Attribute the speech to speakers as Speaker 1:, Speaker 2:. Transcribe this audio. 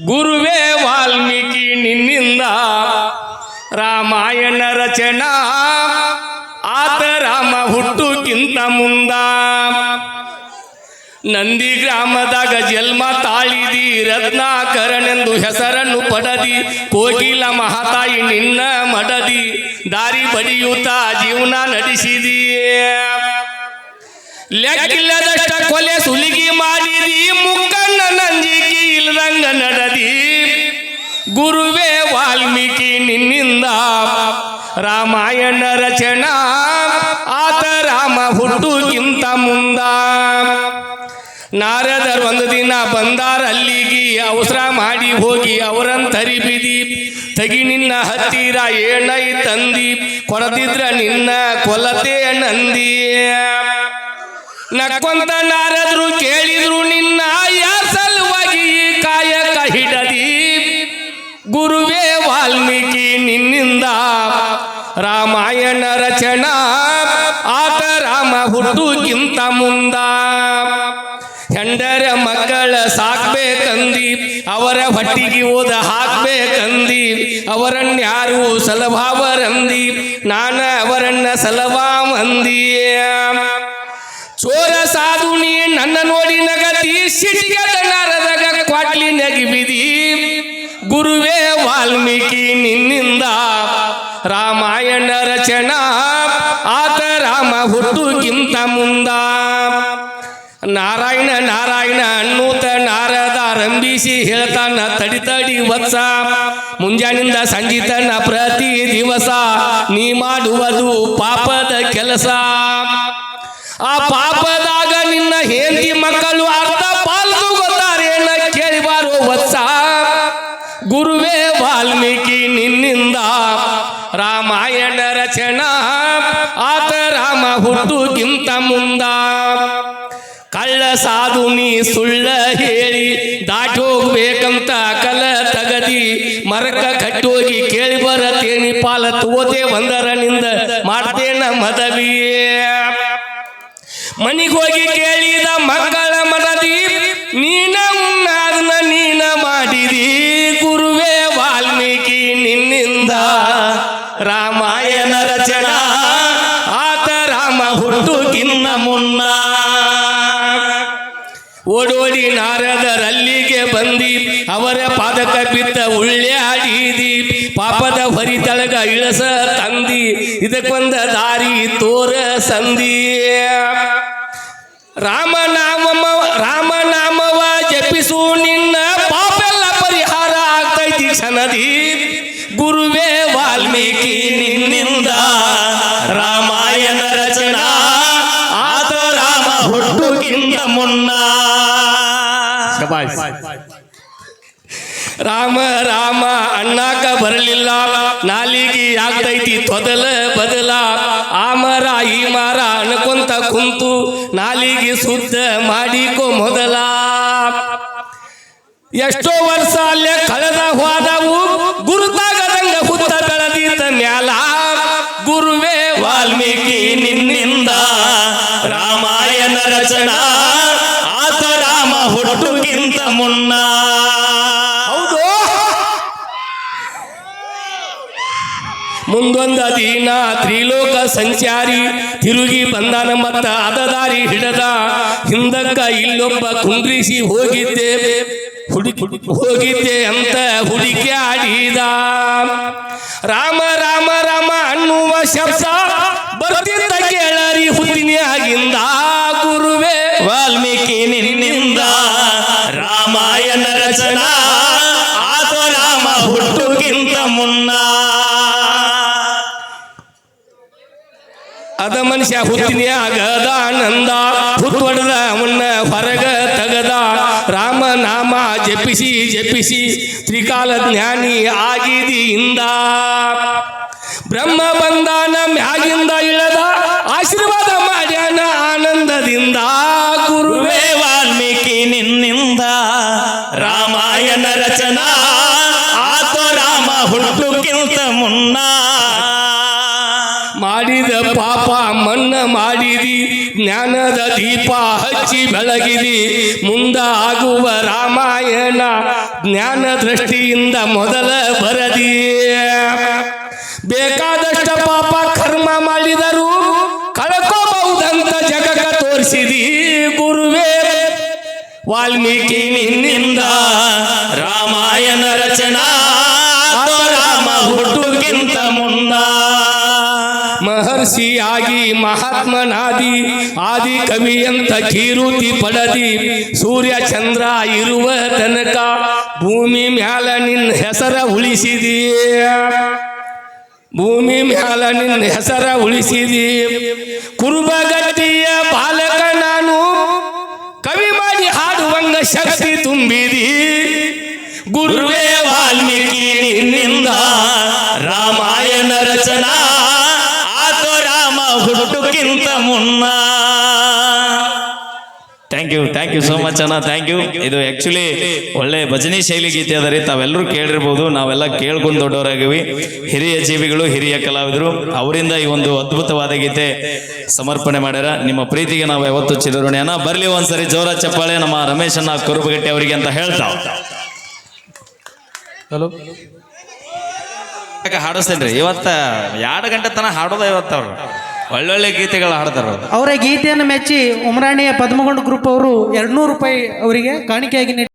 Speaker 1: ಗುರುವೇ ವಾಲ್ಮೀಕಿ ನಿನ್ನಿಂದ ರಾಮಾಯಣ ರಚನಾ. ಆತ ರಾಮ ಹುಟ್ಟುಕ್ಕಿಂತ ಮುಂದ. ನಂದಿ ಗ್ರಾಮದಾಗ ಜನ್ಮ ತಾಳಿದಿ, ರತ್ನಾಕರನೆಂದು ಹೆಸರನ್ನು ಪಡದಿ ಕೋಗಿಲ ಮಹಾತಾಯಿ ನಿನ್ನ ಮಡದಿ, ದಾರಿ ಬಡಿಯುತ್ತಾ ಜೀವನ ನಡೆಸಿದಿ. ಲೆಕ್ಕಿಲ್ಲದಷ್ಟ ಕೊಲೆ ಸುಲಿಗಿ ಮಾಡಿದಿ ಮುಕ್ಕಣ್ಣ ನಂಜಿಗಿ ಇಲ್ಲದಂಗ ನಡದಿ. ಗುರುವೇ ವಾಲ್ಮೀಕಿ ನಿನ್ನಿಂದ ರಾಮಾಯಣ ರಚನಾ, ಆತ ರಾಮ ಹುಟ್ಟುಗಿಂತ ಮುಂದ. ನಾರದರು ಒಂದು ದಿನ ಬಂದಾರ, ಅಲ್ಲಿಗೆ ಅವಸರ ಮಾಡಿ ಹೋಗಿ ಅವರನ್ನು ತರಿಬಿದಿ. ತಗಿ ನಿನ್ನ ಹತ್ತಿರ ಏನೈ ತಂದಿ ಕೊರದಿದ್ರ ನಿನ್ನ ಕೊಲತೆ ನಂದಿ. ನಕ್ಕೊಂತ ನಾರದ್ರು ಕೇಳಿದ್ರು, ನಿನ್ನ ಸಲುವಾಗಿ ಕಾಯಕ ಹಿಡದಿ? ಗುರುವೇ ವಾಲ್ಮೀಕಿ ನಿನ್ನಿಂದ ರಾಮಾಯಣ ರಚನಾ, ಆತ ರಾಮ ಹುಟ್ಟುಗಿಂತ ಮುಂದ. ಹೆಂಡರ ಮಕ್ಕಳ ಸಾಕ್ಬೇಕಂದಿ, ಅವರ ಹೊಟ್ಟಿಗೆ ಓದ ಹಾಕ್ಬೇಕಂದಿ ಅವರನ್ಯಾರು ಸಲಭಾವರಂದಿ, ನಾನ ಅವರನ್ನ ಸಲಭಾ ಮಂದಿ ಚೋರ ಸಾಧು ನೀ ನನ್ನ ನೋಡಿ ನಗತಿ ಸಿಟಿಗದ ನರದಾಗ ಕ್ವಾಟ್ಲಿ ನಗಿಬಿದಿ ಗುರುವೇ ವಾಲ್ಮೀಕಿ ನಿನ್ನಿಂದ ರಾಮಾಯಣ ರಚನಾ, ಆತ ರಾಮ ಹುಟ್ಟುಗಿಂತ ಮುಂದ. ನಾರಾಯಣ ನಾರಾಯಣ ಅನ್ನೂತ ನಾರದ ರಂಬಿಸಿ ಹೇಳ್ತಾನ ತಡಿ ತಡಿ ವತ್ಸ. ಮುಂಜಾನಿಂದ ಸಂಜೀತನ ಪ್ರತಿ ದಿವಸ ನೀ ಮಾಡುವುದು ಪಾಪದ ಕೆಲಸ. ಆ ಪಾಪದಾಗ ನಿನ್ನ ಹೆಂಡತಿ ಮಕ್ಕಳು ಅರ್ಧ ಪಾಲ್ದು ಗೊತ್ತಾರೇನ ಕೇಳಿಬಾರೋ ವತ್ಸ? ಗುರುವೇ ವಾಲ್ಮೀಕಿ ನಿನ್ನಿಂದ ರಾಮಾಯಣ ರಚನಾ ಆತ ರಾಮ ಹುಟ್ಟುಗಿಂತ ಮುಂದ. ಕಳ್ಳ ಸಾಧು ನೀ ಸುಳ್ಳ ಹೇಳಿ ದಾಟಿ ಹೋಗ್ಬೇಕಂತ ಕಲ ತಗದಿ. ಮರಕ ಕಟ್ಟೋಗಿ ಕೇಳಿ ಬರತೇನಿ ಪಾಲ ತೋತೆ ಒಂದರನಿಂದ ಮಾಡ್ತೇನ ಮದವಿ ಮನಿಗೋಗಿ ಕೇಳಿದ ಮಕ್ಕಳ ಮರದಿ ನೀನ ಉನ್ನಾದನ ನೀನ ಮಾಡಿದಿ. ಗುರುವೇ ವಾಲ್ಮೀಕಿ ನಿನ್ನಿಂದ ರಾಮಾಯಣ ರಚನಾ. ಆತ ರಾಮ ಹುಟ್ಟುಕಿನ್ನ ಮುನ್ನ. ಓಡೋಡಿ ನಾರದರಲ್ಲಿಗೆ ಬಂದಿ ಅವರ ಪಾದಕ ಬಿದ್ದ ಉಳ್ಳ್ಯಾಡಿದಿ ಪಾಪದ ಹೊರಿತಳಗ ಇಳಸ ತಂದಿ ಇದಕ್ಕೊಂದ ದಾರಿ ತೋರ ಸಂದಿ ರಾಮನಾಮವ ರಾಮನಾಮವ ಜಪಿಸು ನಿನ್ನ ಪಾಪೆಲ್ಲ ಪರಿಹಾರ ಆಗ್ತೈತಿ ಕ್ಷಣದಿ ಗುರುವೇ ವಾಲ್ಮೀಕಿ ನಿನ್ನಿಂದ ರಾಮಾಯಣ ರಚನಾ ಆತ ರಾಮ ಹುಟ್ಟುಗಿಂತ ಮುನ್ನ ರಾಮ ರಾಮ ಅಣ್ಣಾಕ ಬರಲಿಲ್ಲ. ನಾಲಿಗೆ ಆಗ್ತೈತಿ ತೊದಲ ಬದಲ. ಆಮರ ಈ ಮಾರ ಅನ್ಕೊಂತ ಕುಂತು ನಾಲಿಗೆ ಸುದ್ದ ಮಾಡಿಕೊ ಮೊದಲ. ಎಷ್ಟೋ ವರ್ಷ ಅಲ್ಲೇ ಕಳೆದ ಹೋದವು ಗುರುತಾಗದಂಗ ಹುತ್ತ ಬೆಳೆದಿದ್ದ ಮ್ಯಾಲ. ಗುರುವೇ ವಾಲ್ಮೀಕಿ ನಿನ್ನಿಂದ ರಾಮಾಯಣ ರಚನಾ ಹುಟ್ಟುಗಿಂತ ಮುನ್ನ. ಹೌದು. ಮುಂದೊಂದ ದಿನ ತ್ರಿಲೋಕ ಸಂಚಾರಿ ತಿರುಗಿ ಬಂದಾನ ಮತ್ತ ಅದದಾರಿ ಹಿಡದ. ಹಿಂದಕ್ಕ ಇಲ್ಲೊಬ್ಬ ಕುಂದ್ರಿಸಿ ಹೋಗಿದ್ದೆ. ಹುಡುಕಿ ಹೋಗಿದ್ದೆ ಅಂತ ಹುಡುಕಿ ಆಡಿದ. ರಾಮ ರಾಮ ರಾಮ ಅನ್ನುವ ಶಬ್ದ ಬರ್ತಿದ್ದ ಕೇಳರಿ ಹುಟ್ಟಿನಿಯಾಗಿಂದ. ಗುರುವೇ. ವಾಲ್ಮೀಕಿ ನಿನ್ನಿಂದ ರಾಮಾಯಣ ರಚನಾ ಆತ ರಾಮ ಹುಟ್ಟುಗಿಂತ ಮುನ್ನ. ಅದ ಮನುಷ್ಯ ಹುಟ್ಟಿನ್ಯಾಗ ಆನಂದ. ಹುಟ್ಟೊಡೆದ ಅವನ್ನ ಹೊರಗ ತಗದ. ರಾಮನಾಮ ಜಪಿಸಿ ಜಪಿಸಿ ತ್ರಿಕಾಲ ಜ್ಞಾನಿ ಆಗಿದಿಯಿಂದ ಬ್ರಹ್ಮ ಬಂದಾನ ಮ್ಯಾಗಿಂದ ಇಳದ, ಆಶೀರ್ವಾದ ಮಾಡ್ಯಾನ ಆನಂದದಿಂದ. ಗುರುವೇ ವಾಲ್ಮೀಕಿ ನಿನ್ನಿಂದ ರಾಮಾಯಣ ರಚನಾ. ಆತ ರಾಮ ಹುಟ್ಟುಕ್ಕಿಂತ ಮುನ್ನ. ಮಾಡಿದ ಪಾಪ ಮನ್ನ ಮಾಡಿದಿ, ಜ್ಞಾನದ ದೀಪ ಹಚ್ಚಿ ಬೆಳಗಿದಿ. ಮುಂದ ಆಗುವ ರಾಮಾಯಣ ಜ್ಞಾನ ದೃಷ್ಟಿಯಿಂದ ಮೊದಲ ಬರದಿ. ಬೇಕಾದಷ್ಟ ಪಾಪ ಕರ್ಮ ಮಾಡಿದರು ಕಳ್ಕೋಬಹುದಂತ ಜಗಕ ತೋರಿಸಿದಿ ಗುರುವೇ. ವಾಲ್ಮೀಕಿ ನಿನ್ನಿಂದ
Speaker 2: ರಾಮಾಯಣ ರಚನಾ ರಾಮ ಹುಟ್ಟುಗಿಂತ ಮುನ್ನ.
Speaker 1: ಮಹರ್ಷಿಯಾಗಿ ಮಹಾತ್ಮನಾದಿ ಆದಿ ಕವಿಯಂತ ಕೀರುತಿ ಪಡದಿ ಸೂರ್ಯ ಚಂದ್ರ ಇರುವ ತನಕ ಭೂಮಿ ಮ್ಯಾಲ ನಿನ್ನ ಹೆಸರ ಉಳಿಸಿದಿ. ಭೂಮಿ ಮ್ಯಾಲ ನಿನ್ನ ಹೆಸರ ಉಳಿಸಿದಿ ಕುರುಬಗಟ್ಟಿಯ ಬಾಲಕ ನಾನು ಕವಿ ಮಾಡಿ ಹಾಡುವಂಗ ಶಕ್ತಿ ತುಂಬಿದಿ ಗುರುವೇ ವಾಲ್ಮೀಕಿ ನಿನ್ನಿಂದ
Speaker 2: ರಾಮಾಯಣ ರಚನಾ ಆತೋ ರಾಮ ಹುಟ್ಟುಕ್ಕಿಂತ ಮುನ್ನ thank you thank you so much ಅಣ್ಣ ಥ್ಯಾಂಕ್ ಯು ಇದು ಆ್ಯಕ್ಚುಲಿ ಒಳ್ಳೆ ಭಜನೆ ಶೈಲಿ ಗೀತೆ ಅದ ರೀ. ತಾವೆಲ್ಲರೂ ಕೇಳಿರ್ಬೋದು. ನಾವೆಲ್ಲ ಕೇಳ್ಕೊಂಡು ದೊಡ್ಡವರಾಗಿವಿ. ಹಿರಿಯ ಜೀವಿಗಳು ಹಿರಿಯ ಕಲಾವಿದರು ಅವರಿಂದ ಈ ಒಂದು ಅದ್ಭುತವಾದ ಗೀತೆ ಸಮರ್ಪಣೆ ಮಾಡ್ಯಾರ. ನಿಮ್ಮ ಪ್ರೀತಿಗೆ ನಾವು ಯಾವತ್ತು ಚಿರಋಣಿ. ಅಣ್ಣ ಬರ್ಲಿ ಒಂದ್ಸರಿ ಜೋರ ಚಪ್ಪಾಳೆ. ನಮ್ಮ ರಮೇಶ್ ಅಣ್ಣ ಕುರುಬಗಟ್ಟಿ ಅವರಿಗೆ ಅಂತ ಹೇಳ್ತಾ.
Speaker 3: ಹಲೋ
Speaker 2: ಹಾಡಿಸ್ತೇನ್ರಿ ಇವತ್ತ ಎರಡು ಗಂಟೆ ತನಕ ಹಾಡೋದ ಇವತ್ತು ಅವ್ರು. ಒಳ್ಳೊಳ್ಳೆ ಗೀತೆಗಳು ಹಾಡ್ತಾರ
Speaker 3: ಅವ್ರು. ಗೀತೆಯನ್ನು ಮೆಚ್ಚಿ ಉಮರಾಣಿಯ ಪದ್ಮಗೊಂಡ ಗ್ರೂಪ್ ಅವರು ಎರಡ್ನೂರು ರೂಪಾಯಿ ಅವರಿಗೆ ಕಾಣಿಕೆಯಾಗಿ ನೀಡಿ